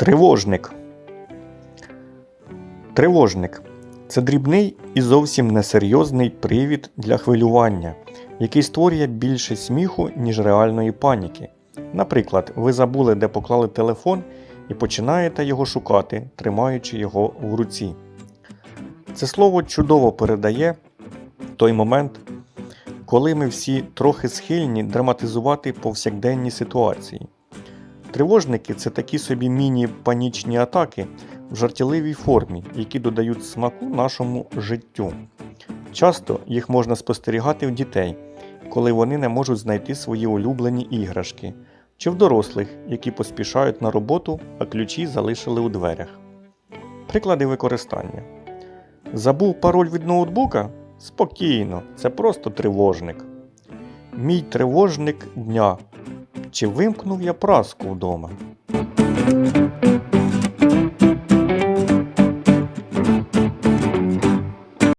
Тривожник. Тривожник це дрібний і зовсім несерйозний привід для хвилювання, який створює більше сміху, ніж реальної паніки. Наприклад, ви забули, де поклали телефон і починаєте його шукати, тримаючи його в руці. Це слово чудово передає той момент, коли ми всі трохи схильні драматизувати повсякденні ситуації. Тривожники це такі собі міні-панічні атаки в жартівливій формі, які додають смаку нашому життю. Часто їх можна спостерігати в дітей, коли вони не можуть знайти свої улюблені іграшки, чи в дорослих, які поспішають на роботу, а ключі залишили у дверях. Приклади використання. Забув пароль від ноутбука? Спокійно, це просто тривожник. Мій тривожник дня. Чи вимкнув я праску вдома?